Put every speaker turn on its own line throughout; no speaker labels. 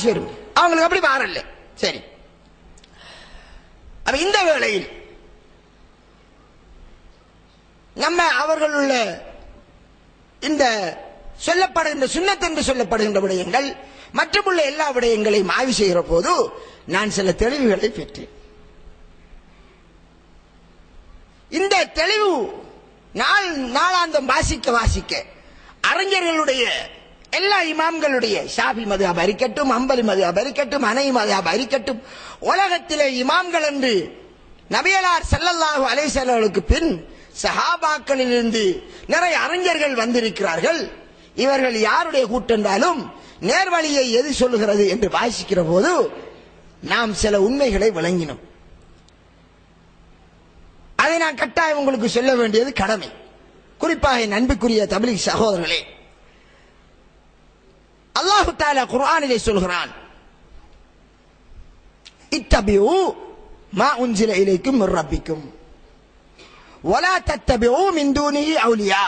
சரி. அவங்களுக்கு அப்படி மாறல சரி. அப்ப இந்த வேளையில் நம்ம அவர்கள் உள்ள இந்த சொல்லப்படுகின்ற சுண்ணத் என்று சொல்லப்படுகின்ற விடயங்கள் மற்றுமுள்ள எல்லா விடயங்களையும் ஆய்வு செய்கிற போது நான் சில தெளிவுகளை பெற்றேன். இந்த தெளிவு நாள் நாளாந்தம் வாசிக்க வாசிக்க அறிஞர்களுடைய எல்லா இமாம்களுடைய ஷாபி மது இருக்கட்டும் அம்பலி மது இருக்கட்டும் அனை மது அரிக்கட்டும் உலகத்திலே இமாம்கள் என்று நபியலார் செல்லல்லாஹு அலைஹி பின் சஹாபாக்களிலிருந்து நிறைய அறிஞர்கள் வந்திருக்கிறார்கள். இவர்கள் யாருடைய கூட்டென்றாலும் நேர்வழியை எது சொல்லுகிறது என்று வாசிக்கிற போது நாம் சில உண்மைகளை விளங்கினோம். அதை நான் கட்டாயம் உங்களுக்கு சொல்ல வேண்டியது கடமை. குறிப்பாக என் அன்புக்குரிய தமிழ் சகோதரர்களே அல்லாஹு தாலா குர்ஆனிலே சொல்கிறான். இத்தபியூ மா உஞ்சில இலைக்கும் ரப்பிக்கும். ஒலா தத்தபியூ மிந்தூனி அவுலியா.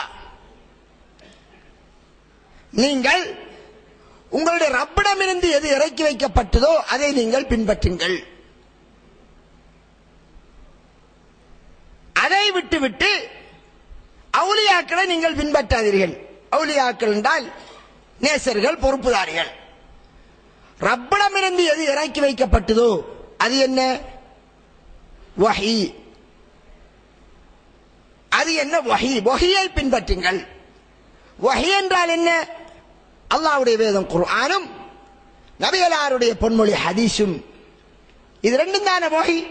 நீங்கள் உங்களுடைய ரப்பிடமிருந்து எது இறக்கி வைக்கப்பட்டதோ அதை நீங்கள் பின்பற்றுங்கள். அதை விட்டுவிட்டு அவுலியாக்களை நீங்கள் பின்பற்றாதீர்கள். அவுலியாக்கள் என்றால் நேசர்கள் பொறுப்புதாரிகள். ரப்பிடமிருந்து எது இறக்கி வைக்கப்பட்டதோ அது என்ன? வஹி. அது என்ன வஹி? வஹியை பின்பற்றுங்கள். வஹி என்றால் என்ன? அல்லாவுடைய வேதம் குர்ஆனும் நபிகளாருடைய பொன்மொழி ஹதீஸும். இது ரெண்டும் தானே வகை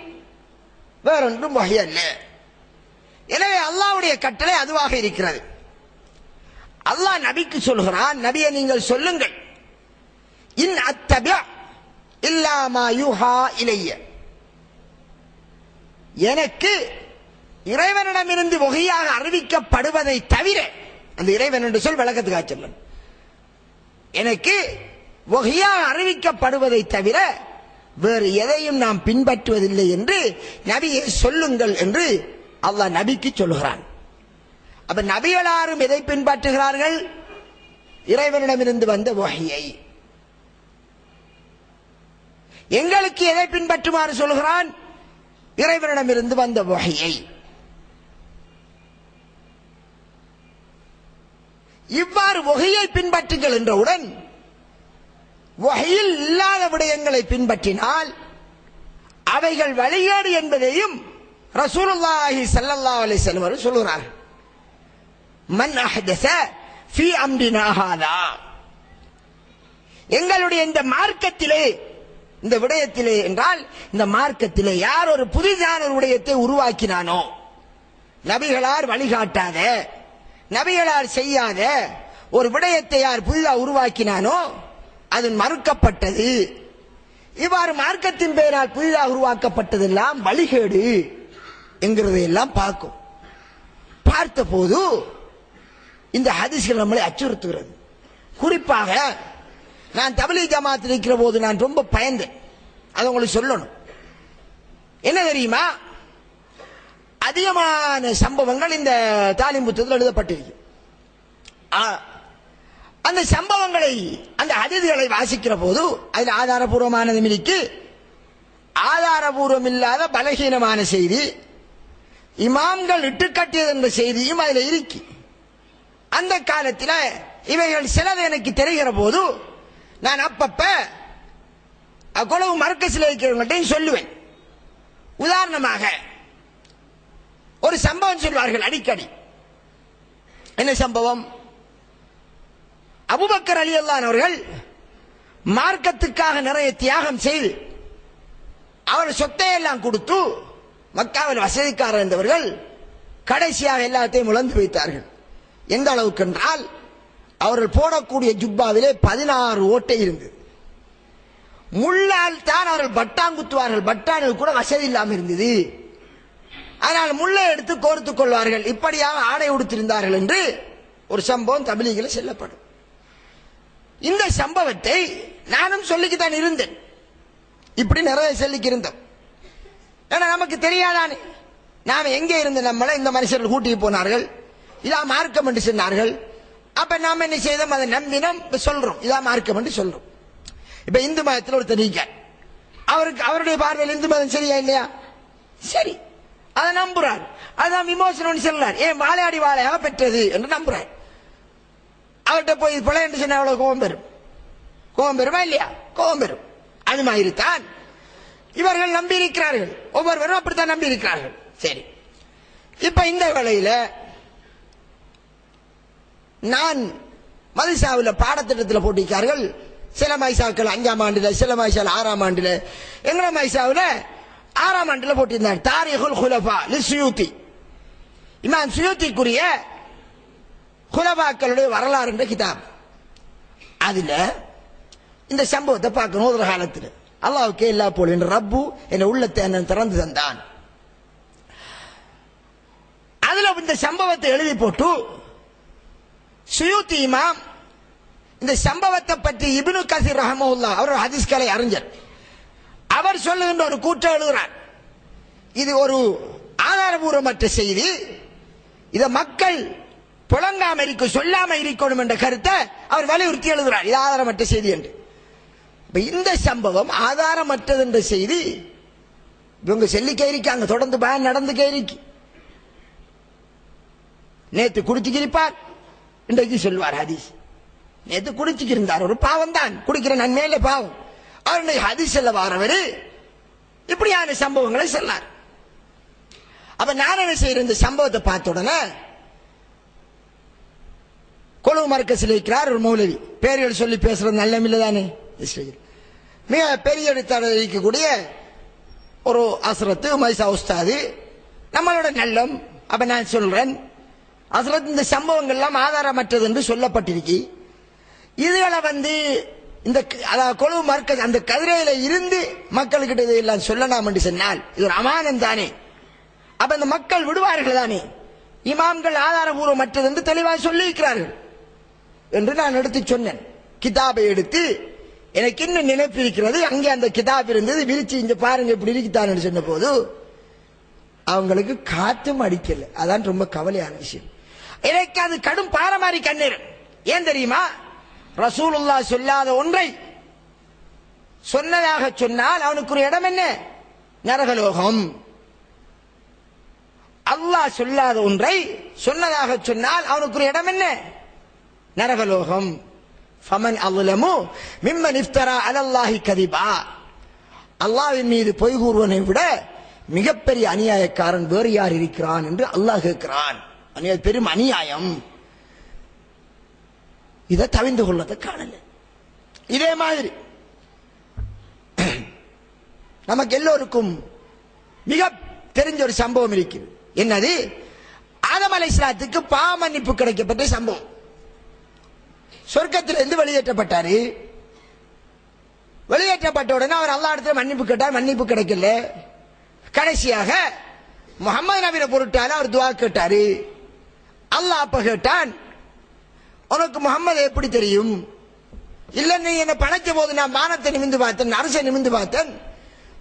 வேறொன்றும் வகை அல்ல. எனவே அல்லாவுடைய கட்டளை அதுவாக இருக்கிறது. அல்லாஹ் நபிக்கு சொல்கிறான் நபியை நீங்கள் சொல்லுங்கள். இன் அத்தபிய இல்லாமா யூஹா இலைய. எனக்கு இறைவனிடமிருந்து வகையாக அறிவிக்கப்படுவதை தவிர அந்த இறைவன் என்று சொல் விளக்கத்துக்காக சொல்லும் எனக்கு வகையாக அறிவிக்கப்படுவதை தவிர வேறு எதையும் நாம் பின்பற்றுவதில்லை என்று நபியை சொல்லுங்கள் என்று அல்லாஹ் நபிக்கு சொல்லுகிறான் அப்ப நபிகளாரும் எதை பின்பற்றுகிறார்கள்? இறைவனிடமிருந்து வந்த வகையை எங்களுக்கு எதை பின்பற்றுமாறு சொல்கிறான்? இறைவனிடமிருந்து வந்த வகையை இவ்வாறு வகையை பின்பற்றுங்கள் என்றவுடன் வகையில் இல்லாத விடயங்களை பின்பற்றினால் அவைகள் வழிகேடு என்பதையும் ரசூலுல்லாஹி சல்லல்லா அலி செல்வர் சொல்கிறார்கள் மன் அஹ்தஸ ஃபீ அம்ரினா எங்களுடைய இந்த மார்க்கத்திலே இந்த விடயத்திலே என்றால் இந்த மார்க்கத்திலே யார் ஒரு புதிதான ஒரு விடயத்தை உருவாக்கினானோ நபிகளார் வழிகாட்டாத நபிகளார் செய்யாத ஒரு விடயத்தை யார் புதிதாக உருவாக்கினானோ அது மறுக்கப்பட்டது. இவ்வாறு மார்க்கத்தின் பெயரால் புதிதாக உருவாக்கப்பட்டதெல்லாம் வழிகேடு என்கிறதையெல்லாம் பார்க்கும். பார்த்த போது இந்த ஹதீஸ்கள் நம்மளை அச்சுறுத்துகிறது. குறிப்பாக நான் தபிலி ஜமாத்தில் இருக்கிற போது நான் ரொம்ப பயந்தேன். அதை உங்களுக்கு சொல்லணும். என்ன தெரியுமா? அதிகமான சம்பவங்கள் இந்த தாலிம் புத்தகத்தில் எழுதப்பட்டிருக்கு. ஆ, அந்த சம்பவங்களை அந்த அதிதிகளை வாசிக்கிற போது அதில் ஆதாரபூர்வமானதும் இருக்கு ஆதாரபூர்வம் இல்லாத பலகீனமான செய்தி இமாம்கள் இட்டுக்கட்டியது என்ற செய்தியும் அதில் இருக்கு. அந்த காலத்தில் இவைகள் சிலது எனக்கு தெரிகிற போது நான் அப்பப்ப கொலவு மர்க்கஸில் இருக்கிறவங்கள்ட்டையும் சொல்லுவேன். உதாரணமாக ஒரு சம்பவம் சொல்வார்கள் அடிக்கடி. என்ன சம்பவம்? அபுபக்கர் அலி அவர்கள் மார்க்கத்துக்காக நிறைய தியாகம் செய்து அவர் சொத்தையெல்லாம் கொடுத்து மக்காவில் வசதிக்காரர் இருந்தவர்கள் கடைசியாக எல்லாத்தையும் இழந்து வைத்தார்கள் எந்த அளவுக்கு என்றால் அவர்கள் போடக்கூடிய ஜுப்பாவிலே பதினாறு ஓட்டை இருந்தது. முள்ளால் தான் அவர்கள் பட்டான் குத்துவார்கள். பட்டானில் கூட வசதி இல்லாமல் இருந்தது. அதனால் முள்ளை எடுத்து கோர்த்துக் கொள்வார்கள். இப்படியாக ஆடை உடுத்திருந்தார்கள் என்று ஒரு சம்பவம் தமிழிகளை செல்லப்படும். இந்த சம்பவத்தை நானும் சொல்லிக்கித்தான் இருந்தேன். இப்படி நிறைய சொல்லிக்கு இருந்தோம் ஏன்னா நமக்கு தெரியாதானே. நாம் எங்கே இருந்து நம்மளை இந்த மனுஷர்கள் கூட்டிட்டு போனார்கள்? இதா மார்க்கம் என்று சொன்னார்கள். அப்ப நாம என்ன செய்தோம்? அதை நம்பினோம். சொல்றோம். இதா மார்க்கம் என்று சொல்றோம். இப்ப இந்து மதத்தில் ஒருத்தர் நீங்க. அவருக்கு அவருடைய பார்வையில் இந்து மதம் சரியா இல்லையா? சரி. அதை நம்புறார். அதான் விமோசனம் சொல்றார். ஏன் வாழையாடி வாழையாக பெற்றது என்று நம்புறார். அவர்கிட்ட போய் இது பிழை என்று சொன்ன அவ்வளவு கோபம் பெறும்? கோபம் பெறுமா இல்லையா? கோபம் பெறும். அது மாதிரி தான் இவர்கள் நம்பி இருக்கிறார்கள் ஒவ்வொருவரும் அப்படித்தான் நம்பி இருக்கிறார்கள் சரி. இப்ப இந்த வேளையில நான் மதிசாவில் பாடத்திட்டத்தில் போட்டிருக்கார்கள் சில மைசாக்கள் அஞ்சாம் ஆண்டுல சில மைசால் ஆறாம் ஆண்டுல. எங்கள மைசாவில் ஆறாம் ஆண்டுல போட்டிருந்தார். தாரிகுல் குலபா லிசுயூத்தி இமாம் சுயூத்திக்குரிய குலபாக்களுடைய வரலாறு என்ற கிதாப். அதுல இந்த சம்பவத்தை பார்க்கணும் ஒரு காலத்தில். அல்லாவுக்கே எல்லா போல என் ரப்பு என் உள்ளத்தை என்ன திறந்து தந்தான். அதுல இந்த சம்பவத்தை எழுதி போட்டு சுயூத்தி இமாம் இந்த சம்பவத்தை பற்றி இபினு கசீர் ரஹமுல்லா அவர் ஹதீஸ் கலை அறிஞர். அவர் சொல்லுகின்ற ஒரு கூட்டம் எழுதுகிறார் இது ஒரு ஆதாரபூர்வமற்ற செய்தி. இதை மக்கள் புழங்காம இருக்க சொல்லாம இருக்கணும் என்ற கருத்தை அவர் வலியுறுத்தி எழுதுகிறார் இது ஆதாரமற்ற செய்தி என்று. இந்த சம்பவம் ஆதாரமற்றது என்ற செய்தி இவங்க சொல்லி கேரிக்காங்க தொடர்ந்து பயன் நடந்து கேரிக்கு நேத்து குடிச்சுக்கிருப்பார் இன்றைக்கு சொல்வார் ஹதீஸ். நேத்து குடிச்சுக்கிருந்தார். ஒரு பாவம் தான் குடிக்கிற நன்மையில பாவம். அவருடைய செல்ல வாரவர் இப்படியான சம்பவங்களை சொன்னார். அப்ப நான் என்ன செய்யற இந்த சம்பவத்தை பார்த்த உடனே கொழுவு மரக்கசில் இருக்கிறார் ஒரு மௌலவி. பேர்கள் சொல்லி பேசுறது நல்ல தானே? மிக பெரிய எழுத்தாளர் இருக்கக்கூடிய ஒரு அசரத்து மைசா உஸ்தாது நம்மளோட நல்லம். அப்ப நான் சொல்றேன் அசரத் இந்த சம்பவங்கள்லாம் ஆதாரமற்றது என்று சொல்லப்பட்டிருக்கு. இதுகளை வந்து இந்த க- அதாவது கொழுவு மர்க்கஸ் அந்த கதிரையில இருந்து மக்கள்கிட்ட இதையெல்லாம் சொல்லலாம் என்று சொன்னால் இது ஒரு அமானம் தானே. அப்ப இந்த மக்கள் விடுவார்கள் தானே. இமாம்கள் ஆதாரபூர்வமற்றது என்று தெளிவாக சொல்லியிருக்கிறார்கள். என்று நான் எடுத்து சொன்னேன். கிதாபை எடுத்து எனக்கு இன்னும் நினைப்பு இருக்கிறது. அங்கே அந்த கிதாப் இருந்தது. விரிச்சு இங்க பாருங்க இப்படி இருக்குத்தான்னு சொன்ன போது அவங்களுக்கு காத்தும் அடிக்கல. அதான் ரொம்ப கவலையான விஷயம். எனக்கு அது கடும் பாரமாரி கண்ணீர். ஏன் தெரியுமா? ரசூலுல்லா சொல்லாத ஒன்றை சொன்னதாக சொன்னால் அவனுக்கு ஒரு இடம் என்ன? நரகலோகம். அல்லாஹ் சொல்லாத ஒன்றை சொன்னதாக சொன்னால் அவனுக்கு ஒரு இடம் என்ன? நரகலோகம். ஃபமன் அல்லாமு மிம்மன் இஃப்தரா அலல்லாஹி கதிபா. அல்லாஹ்வின் மீது பொய் கூறுவனை விட மிகப்பெரிய அநியாயக்காரன் வேறு யார் இருக்கிறான் என்று அல்லாஹ் கேட்கிறான். பெரும் அநியாயம். இதை தவிந்து கொள்ளதை காணல. இதே மாதிரி நமக்கு எல்லோருக்கும் மிக தெரிஞ்ச ஒரு சம்பவம் இருக்குது என்னது? ஆதம் அலை இஸ்லாத்துக்கு பாமன்னிப்பு கிடைக்கப்பட்ட சம்பவம். சொர்க்கத்திலிருந்து வெளியேற்றப்பட்டாரு. வெளியேற்றப்பட்ட உடனே அவர் அல்லா இடத்துல மன்னிப்பு கேட்டார். மன்னிப்பு கிடைக்கல. கடைசியாக முகமது நபியை பொருட்டால அவர் துவா கேட்டாரு. அல்லாஹ் அப்ப கேட்டான் உனக்கு முகம்மது எப்படி தெரியும்? இல்ல நீ என்ன படைச்ச போது நான் வானத்தை நிமிந்து பார்த்தேன் அரசை நிமிந்து பார்த்தேன்.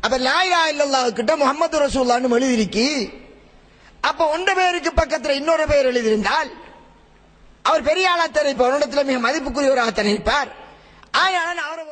அப்ப லாயிலா இல்லல்லா கிட்ட முகமது ரசூல்லான்னு எழுதியிருக்கி அப்ப ஒன்ற பேருக்கு பக்கத்துல இன்னொரு பேர் எழுதியிருந்தால் அவர் பெரிய ஆளா தெரிவிப்பார் உன்னிடத்துல மிக மதிப்புக்குரியவராக தெரிவிப்பார் ஆயாளன் அவரை